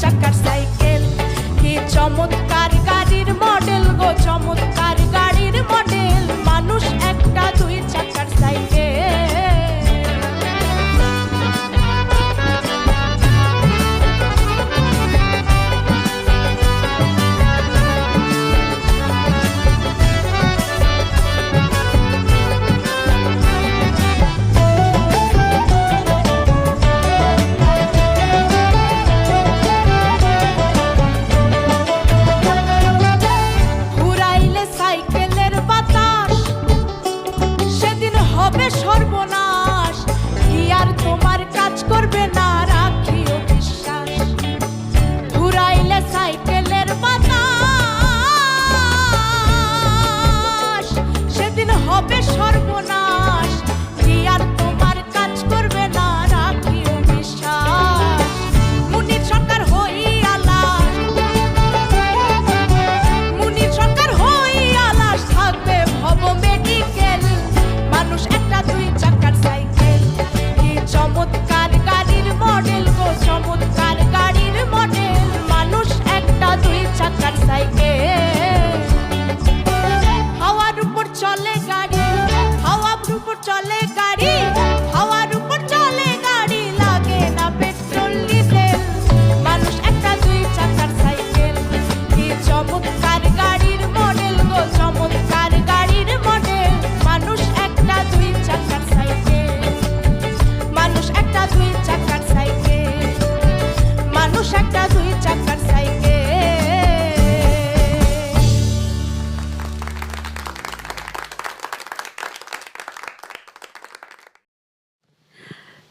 চাকার সাইকেল কি চমৎকার কাজ করবে না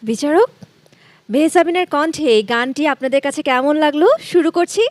বিচারক মেহসাবিনের কণ্ঠে এই গানটি আপনাদের কাছে কেমন লাগল? শুরু করছি